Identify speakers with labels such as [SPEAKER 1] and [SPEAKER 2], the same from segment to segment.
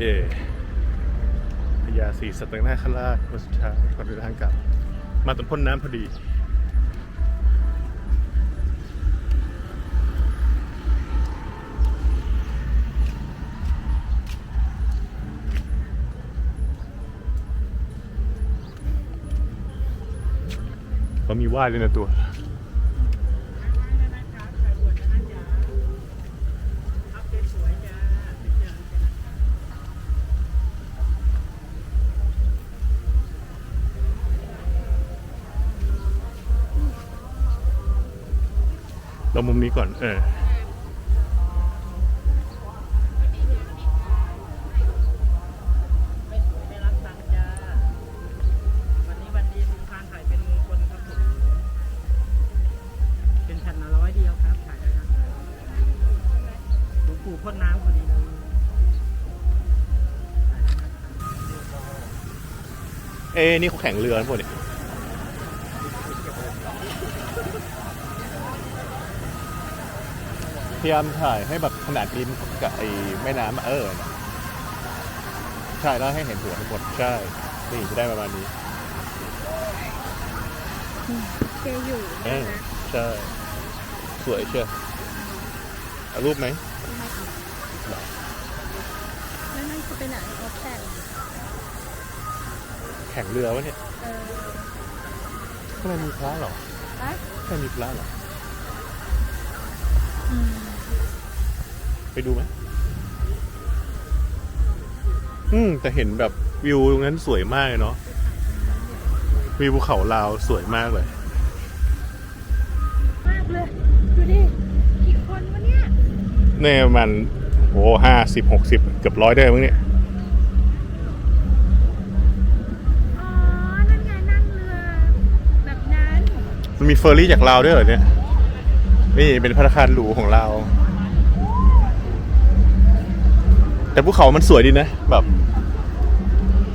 [SPEAKER 1] เย่พญาศรีสัตนาคราชวันสุดท้ายก่อนเดินทางกลับ มาตอนพ่นน้ำพอดีเขามีว่ายเลยนะตัวา
[SPEAKER 2] ยได้ครับหลวงปู่พ่นน้ำพอดีเลยถ่ายได้ครับ
[SPEAKER 1] เอ้นี่เขาแข่งเรือนะพวกเนี่ย พยายามถ่ายให้แบบขนาดริมกับไอ้แม่น้ำอะเออนะใช่แล้วให้เห็นหัวทั้งหมดใช่ นี่จะได้ประมาณนี้
[SPEAKER 3] เจอยู่
[SPEAKER 1] เออใช่ สวยเชียวเอารูปไหม
[SPEAKER 3] แล้วนั่นคือไปไหนออฟแข่ง
[SPEAKER 1] แข่งเรือวะเนี่ย
[SPEAKER 3] เออ
[SPEAKER 1] ทำไมมีพระเหรอ
[SPEAKER 3] อะ
[SPEAKER 1] ทำไมมีพระเหรอ
[SPEAKER 3] อืม
[SPEAKER 1] ไปดูไหมอืมแต่เห็นแบบวิวตรงนั้นสวยมากเลยเนาะวิวภูเขาลาวสวยมากเลย
[SPEAKER 3] มากเลยดูดิกี่คนวะเนี่ย
[SPEAKER 1] เนี่ยมันโอ้ห้าสิบหกสิบเกือบร้อยได้มั้งเนี่ย
[SPEAKER 3] อ๋อนั่นไงนั่งเรือแบบนั้น
[SPEAKER 1] มันมีเฟอร์รี่จากลาวด้วยเหรอเนี่ย นี่เป็นพัตตาคารหรูของเราว แต่ภูเขามันสวยดีนะ แบบ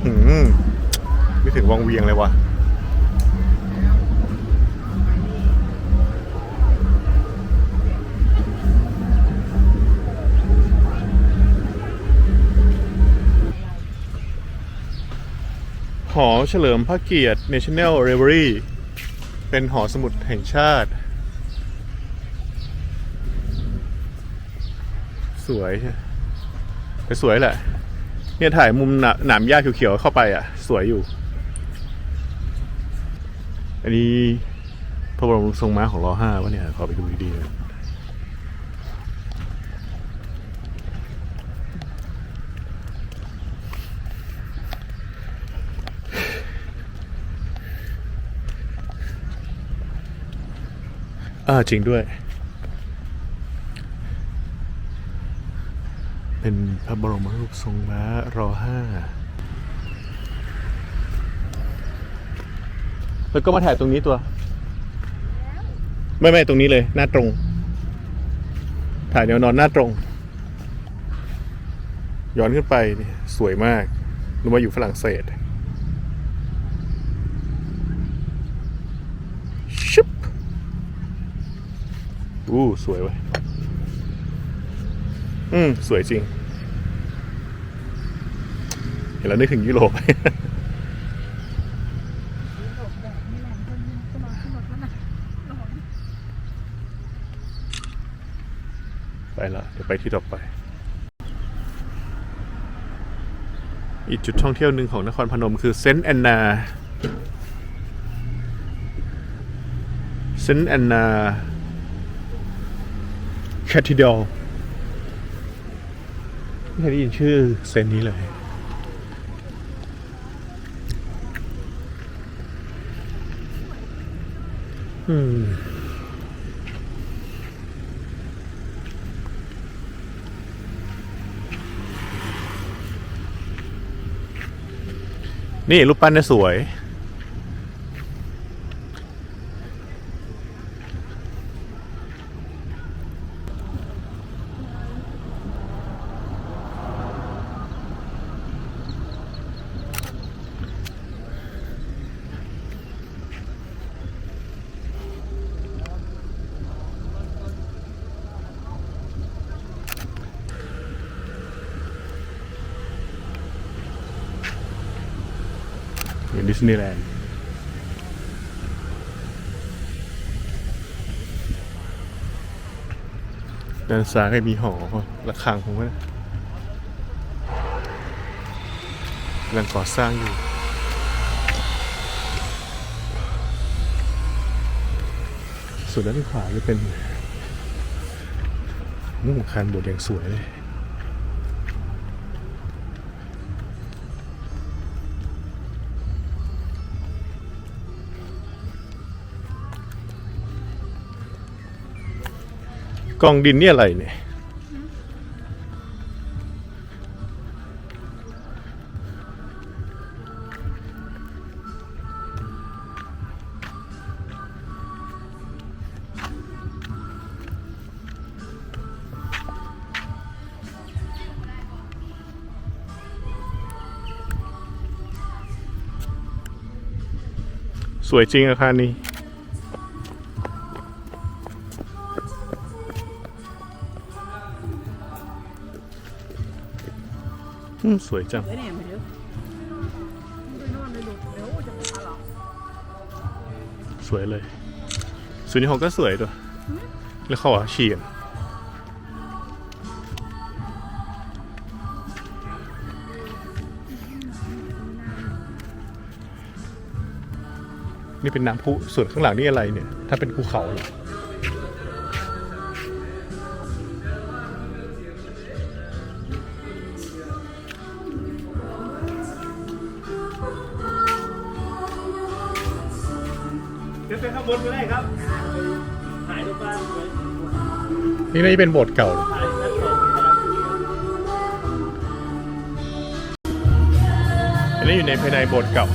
[SPEAKER 1] หืมไม่ถึงวังเวียงเลยว่ะหอเฉลิมพระเกียรติ National Library เป็นหอสมุดแห่งชาติ สวยใช่ สวยแหละ เนี่ยถ่ายมุมหนามหญ้าเขียวๆเข้าไปอะ สวยอยู่ อันนี้พระบรมทรงม้าของรอห้าวะเนี่ย ขอไปดูดีๆนะอ่าจริงด้วย เป็นพระบรมรูปทรงม้ารอห้าแล้วก็มาถ่ายตรงนี้ตัว ไม่ไม่ตรงนี้เลย หน้าตรง ถ่ายแนวนอนหน้าตรง ย้อนขึ้นไปนี่สวยมากนึกว่าอยู่ฝรั่งเศสชิบอู้สวยเว้ย อืม สวยจริง เห็นแล้วนึกถึงยุโรปไปละเดี๋ยวไปที่ต่อไป อีกจุดท่องเที่ยวหนึ่งของนครพนมคือเซนต์แอนนา เซนต์แอนนาแคท e d ด a l ไม่เคยได้ยินชื่อเซนนี้เลยอืมนี่รูปปั้นเนี่ยสวย ดิสนีย์แลนด์ด้านซ้ายก็มีหอระฆังผมว่ากำลังก่อสร้างอยู่ส่วนด้านขวาจะเป็นนุ่งคานโบสถ์อย่างสวยเลย กองดินนี่อะไรเนี่ย สวยจริงอาคารนี้ จะ
[SPEAKER 2] มาหรอ
[SPEAKER 1] สวยเลยสุนิหงก็สวยด้วย แล้วเขาอะฉี่กันนี่เป็นน้ำพุส่วนข้างหลังนี่อะไรเนี่ย ถ้าเป็นภูเขาเหรอ ขึ้นไปข้างบนก็ได้ครับ
[SPEAKER 2] ถ่ายรูปบ้านไว้
[SPEAKER 1] นี่น่าจะเป็นโบสถ์เก่า
[SPEAKER 2] ถ่ายนักร้อง
[SPEAKER 1] อันนี้อยู่ในภายในโบสถ์เก่า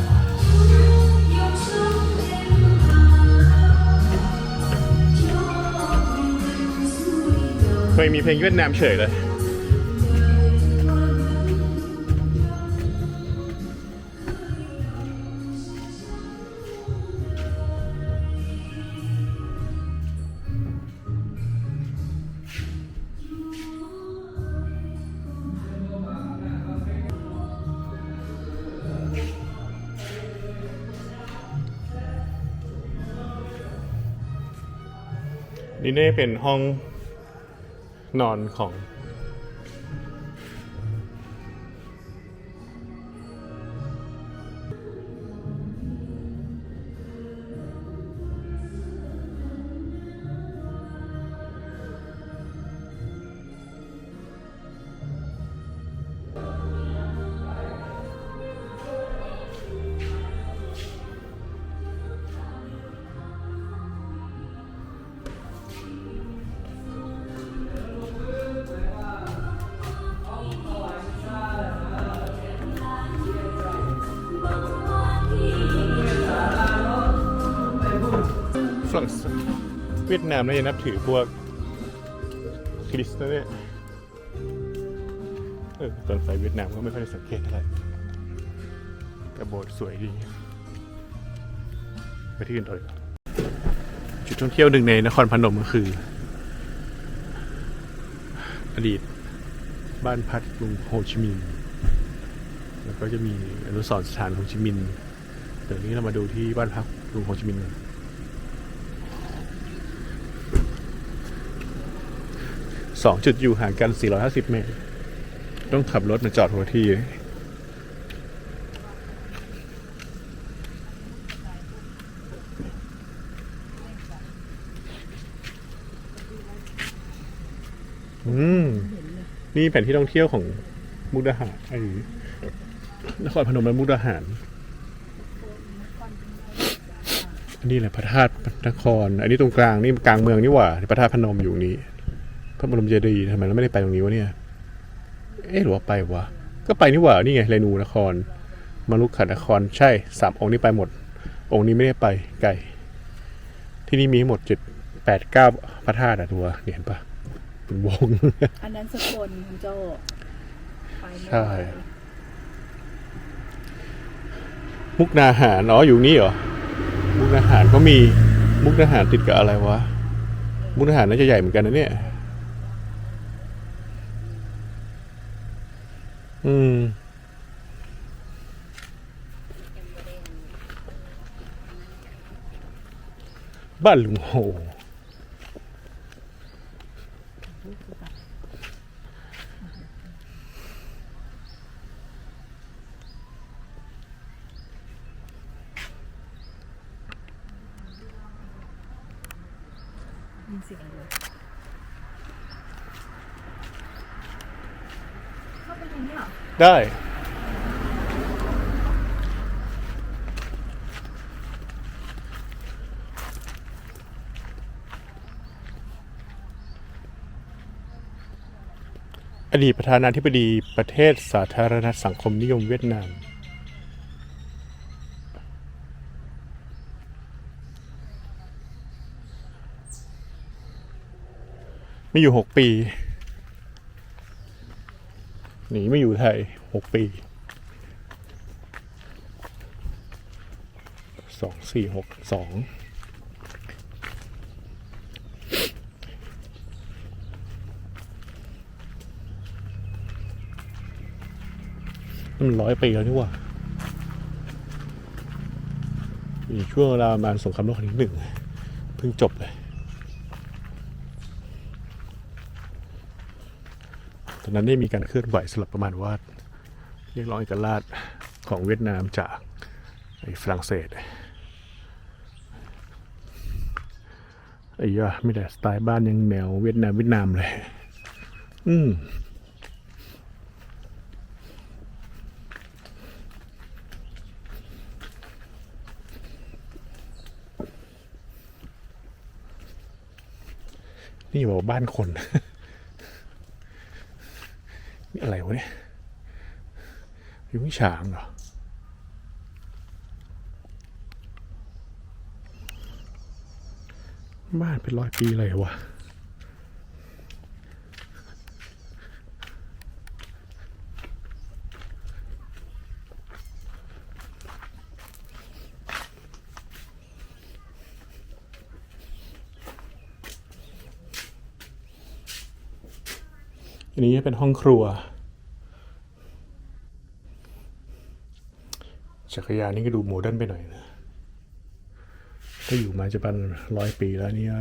[SPEAKER 1] เคยมีเพลงเวียดนามเฉยเลย นี่น่เป็นห้องนอนของ เวียดนามน่าจะนับถือพวกคริสต์นะเนี่ยเออตอนไปเวียดนามก็ไม่ค่อยได้สังเกตเท่าไหร่แต่โบสถ์สวยดีไปที่อื่นต่อเลยจุดท่องเที่ยวหนึ่งในนครพนมก็คือ อดีตบ้านพักกรุงโฮจิมินห์แล้วก็จะมีอนุสรณ์สถานโฮจิมินห์เดี๋ยวนี้เรามาดูที่บ้านพักกรุงโฮจิมินห์กัน สองจุดอยู่ห่างกัน 450 เมตร ต้องขับรถมาจอดหัวที่ อืม นี่แผนที่ท่องเที่ยวของมุกดาหารไอ้นครพนมและมุกดาหารอันนี้แหละพระธาตุนคร อันนี้ตรงกลางนี่กลางเมืองนี่หว่า พระธาตุพนมอยู่นี้ พระบรมเจดีย์ทำไมเราไม่ได้ไปตรงนี้วะเนี่ย เอ๊ะหรือว่าไปวะ ก็ไปนี่หว่า นี่ไงเรนูนคร มารุกขนคร ใช่สามองค์นี้ไปหมด องค์นี้ไม่ได้ไปไกล ที่นี่มีทั้งหมดเจ็ดแปดเก้าพระธาตุอะตัวเนี่ยเห็นปะเป็นวง
[SPEAKER 3] อันนั้นสกลคุณโจไปไม่
[SPEAKER 1] ใช่
[SPEAKER 3] ไหว
[SPEAKER 1] มุกนาหารอ๋ออยู่นี่เหรอ มุกนาหารก็มี มุกนาหารติดกับอะไรวะ มุกนาหารน่าจะใหญ่เหมือนกันนะเนี่ย
[SPEAKER 3] Hmm. Balmo. ได้
[SPEAKER 1] อดีตประธานาธิบดีประเทศสาธารณรัฐสังคมนิยมเวียดนามไม่อยู่หกปี หนีไม่อยู่ไทยหกปีสองสี่หกสองมันร้อยปีแล้วนี่ว่ามีกช่วงเวลาประมาณสงครามโลกครั้งที่หนึ่งเพิ่งจบเลย อนนั้นได้มีการเคลื่อนไหวสลับประมาณว่าเรียกร้องเอกราชของเวียดนามจากฝรั่งเศสไอ้ยะไม่แต่สไตล์บ้านยังแนวเวียดนามเวียดนามเลย อืมนี่บอกว่าบ้านคน นี่อะไรวะเนี่ยยุ้งฉางเหรอบ้านเป็นร้อยปีเลยวะ อันนี้เป็นห้องครัว จักรยานนี่ก็ดูโมเดิร์นไปหน่อยนะถ้าอยู่มาจะเป็นร้อยปีแล้วเนี่ย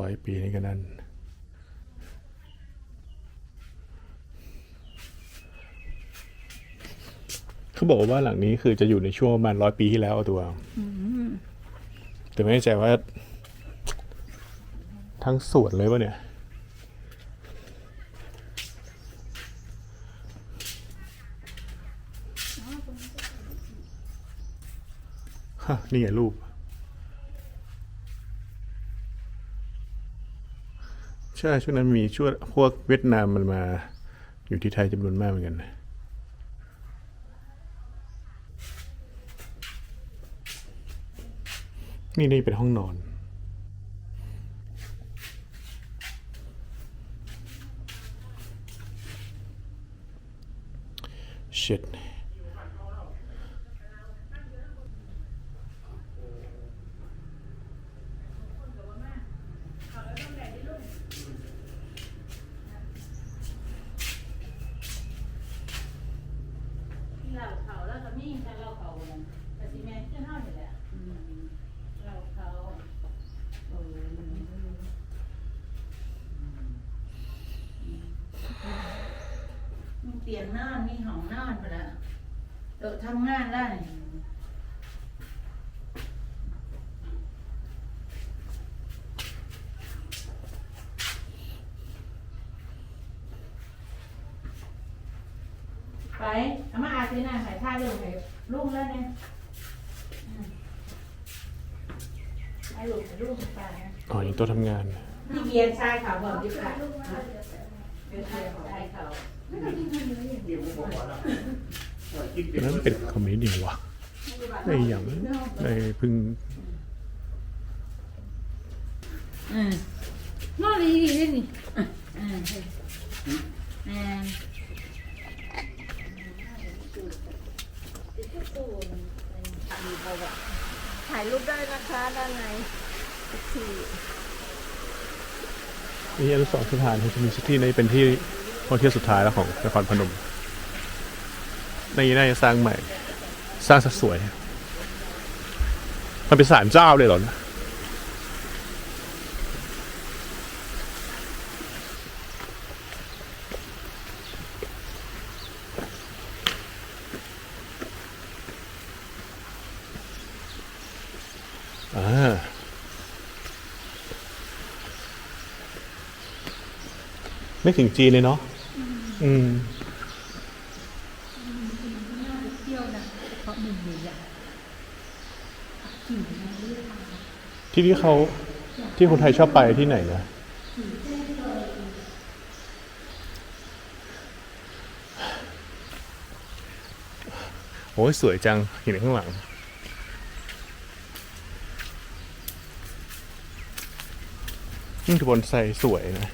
[SPEAKER 1] ร้อยปีนี่ก็นั่นเขาบอกว่าบ้านหลังนี้คือจะอยู่ในช่วงประมาณร้อยปีที่แล้วเอาตัวแต่ไม่แน่ใจว่า ทั้งส่วนเลยวะเนี่ย ฮะ นี่ไงรูป ใช่ช่วงนั้นมีช่วงพวกเวียดนามมันมา อยู่ที่ไทยจำนวนมากเหมือนกันนะนี่นี่เป็นห้องนอน shit
[SPEAKER 2] เราเขาแล้วก็มีแต่เราเขาเนี่ยแต่ซีเมนต์ขึ้นเท่านี่แหละอืมเราเขาเออมีเปลี่ยนนอนมีห้องนอนไปแล้วโต๊ะทำงานได้ ไปเอามาอาซีน่าใส่ท่าเรื่องให้ลุงแล้วเนี่ยอืมให้ลุงให้ลุงไปนะ
[SPEAKER 1] อ๋ออย่างโต๊ะทำงาน
[SPEAKER 2] นี่เกียร์ชายเขาบอกดิค่ะเป็นชายชายเขา
[SPEAKER 1] อันนั้นเป็นคอมมิวนิสต์วะไอ้อย่างไอ้เพึ่ง
[SPEAKER 2] อืม
[SPEAKER 3] นอนดีดีเลยนี่
[SPEAKER 2] อืมแม่
[SPEAKER 3] ถ่ายรูปได้นะคะด้านในทุกที
[SPEAKER 1] นี่อนุสรณ์สถานที่มีซิตี้เป็นที่ท่องเที่ยวสุดท้ายแล้วของนครพนมในน่าจะสร้างใหม่ สร้างสัดสวย มันเป็นศาลเจ้าเลยเหรอา ไม่ถึงจีนเลยเนาะอืม
[SPEAKER 3] เที่ยวนะเพราะมุมนี้อ่
[SPEAKER 1] ที่ที่เขาที่คนไทยชอบไปที่ไหนนะโอ้ยสวยจังเห็นข้างหลัง นี่คือบอนไซสวยนะ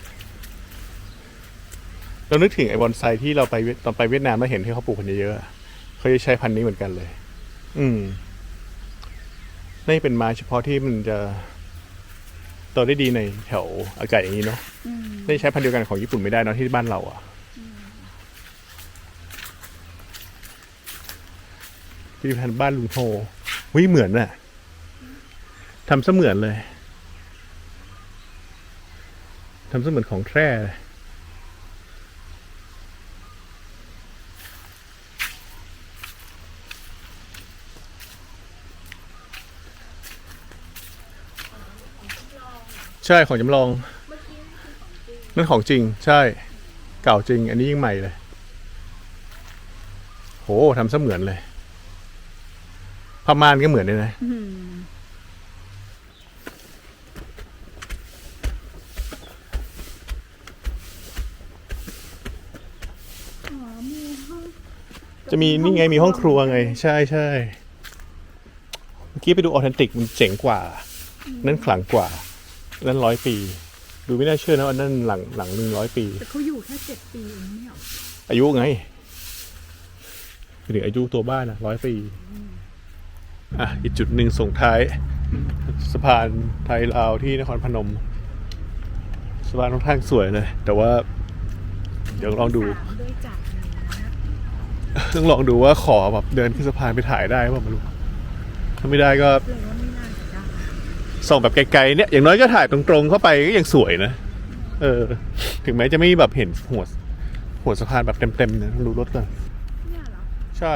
[SPEAKER 1] เรานึกถึงไอ้บอนไซที่เราไปเวียดตอนไปเวียดนามแล้วเห็นที่เขาปลูกกันเยอะๆอะเขาจะใช้พันธุ์นี้เหมือนกันเลย อืมนี่เป็นไม้เฉพาะที่มันจะโตได้ดีในแถวอากาศอย่างนี้เนาะ
[SPEAKER 3] อืม
[SPEAKER 1] ไม่ใช้พันธุ์เดียวกันของญี่ปุ่นไม่ได้เนอะที่บ้านเราอะพิพิธภัณฑ์บ้านลุงโฮวิเหมือนน่ะทำเสมือนเลยทำเสมือนของแท้เลย ช่ของจำลองนั่นของจริงใช่ เก่าจริง อันนี้ยิ่งใหม่เลย โหทำเสมือนเลยพม่านก็เหมือนเลยนะ
[SPEAKER 3] อืมอ๋อมีห้อง
[SPEAKER 1] จะมีนี่ไงมีห้องครัวไง ใช่ใช่เมื่อกี้ไปดูออเทนติกมันเจ๋งกว่า นั่นขลังกว่า นั่นร้อยปี ดูไม่น่าเชื่อนะว่านั่นหลังหลังหนึ่งร้อยปี
[SPEAKER 3] แต่เขาอยู่แค่เจ็ดปีเองไม่เหรอ
[SPEAKER 1] อายุไงไปถึงอายุตัวบ้านนะร้อยปีอะอีกจุดหนึ่งส่งท้าย สะพานไทยลาวที่นครพนมสะพานค่อนข้างสวยเลย แต่ว่า เดี๋ยวลองดู
[SPEAKER 3] สามด้วยจากนี้นะ
[SPEAKER 1] ต้องลองดูว่าขอแบบเดินขึ้นสะพานไปถ่ายได้ป่ะไม่รู้ถ้าไม่ได้ก็
[SPEAKER 3] เลยว่าไม่น่าจะได้
[SPEAKER 1] ส่องแบบไกลๆเนี่ยอย่างน้อยก็ถ่ายตรงๆเข้าไปก็ยังสวยนะ เออ ถึงแม้จะไม่แบบเห็นหัวหัวสะพานแบบเต็มๆนะต้องดูรถก่อน
[SPEAKER 3] เนี่ยเหรอ
[SPEAKER 1] ใช่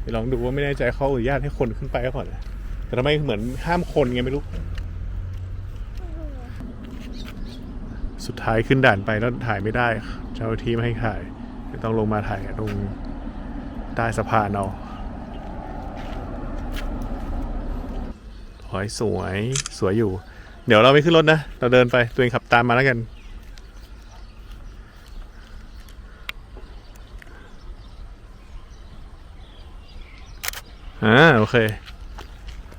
[SPEAKER 1] เดี๋ยวลองดูว่าไม่แน่ใจเขาอนุญาตให้คนขึ้นไปก่อนนะแต่ทำไมเหมือนห้ามคนไงไม่รู้ สุดท้ายขึ้นด่านไปแล้วถ่ายไม่ได้ เจ้าหน้าที่ไม่ให้ถ่ายต้องลงมาถ่ายตรงใต้สะพานเอา อยสวยสวยอยู่ เดี๋ยวเราไม่ขึ้นรถนะ เราเดินไปตัวเองขับตามมาแล้วกัน อ่า โอเค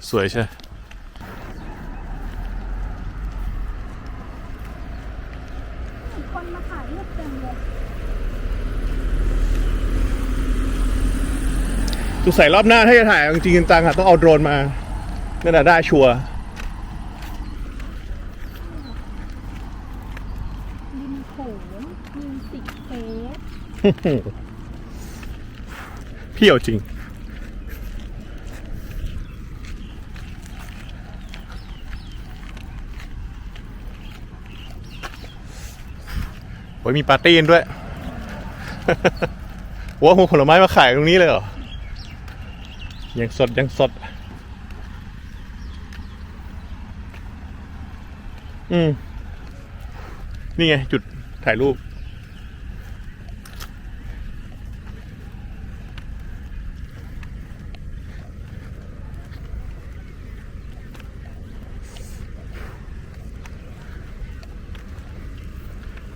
[SPEAKER 1] สวยใช่
[SPEAKER 3] มีคนมาถ่ายรูปเต็มเลย
[SPEAKER 1] ตุใส่รอบหน้าถ้าจะถ่ายจริงๆจังๆอะต้องเอาโดรนมา นั่นแหะได้ชัวร์
[SPEAKER 3] ริมโขงมิวสิกเฟส
[SPEAKER 1] เพี้ยวจริง โอ้ยมีปาร์ตี้กันด้วยว้าวผลไม้มาขายตรงนี้เลยเหรอ ยังสดยังสด อืม นี่ไง จุดถ่ายรูป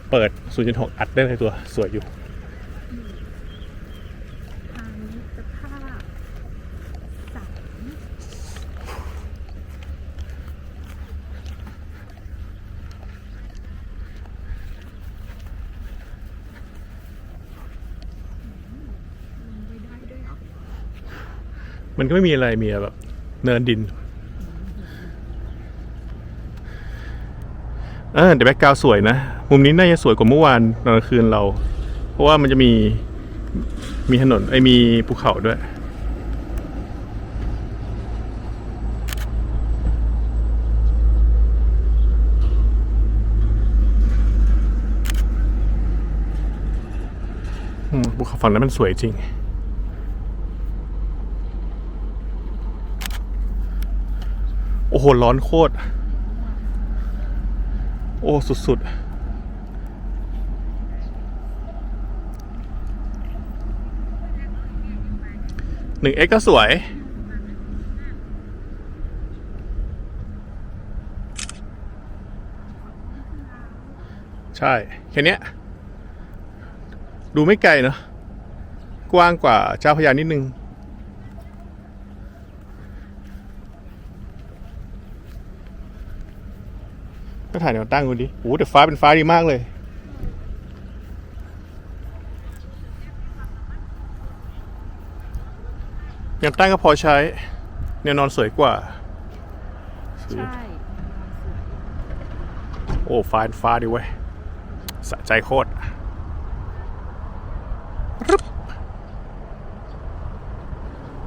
[SPEAKER 1] เปิด 0.6 อัดได้เลยตัว สวยอยู่
[SPEAKER 3] มั
[SPEAKER 1] นก็ไม่มีอะไรมีแบบเนินดินเออเดี๋ยวแบ็กกราวสวยนะ มุมนี้น่าจะสวยกว่าเมื่อวานตอนกลางคืนเรา เพราะว่ามันจะมีมีถนนไอมีภูเขาด้วยภูเขาฝั่งนั้นมันสวยจริง โอ้โห ร้อนโคตร โอ้ สุด ๆหนึ่งเอ็กก็สวย ใช่ แค่เนี้ยดูไม่ไกลเนอะกว้างกว่าเจ้าพยานิดนึง ถ่ายแนวตั้งดูดิโอ้แต่ฟ้าเป็นฟ้าดีมากเลย แนวตั้งก็พอใช้ แนวนอนสวยกว่า
[SPEAKER 3] ใช่
[SPEAKER 1] โอ้ฟ้าเป็นฟ้าดีเว้ยสะใจโคตรรึบ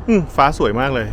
[SPEAKER 1] อืมฟ้าสวยมากเลย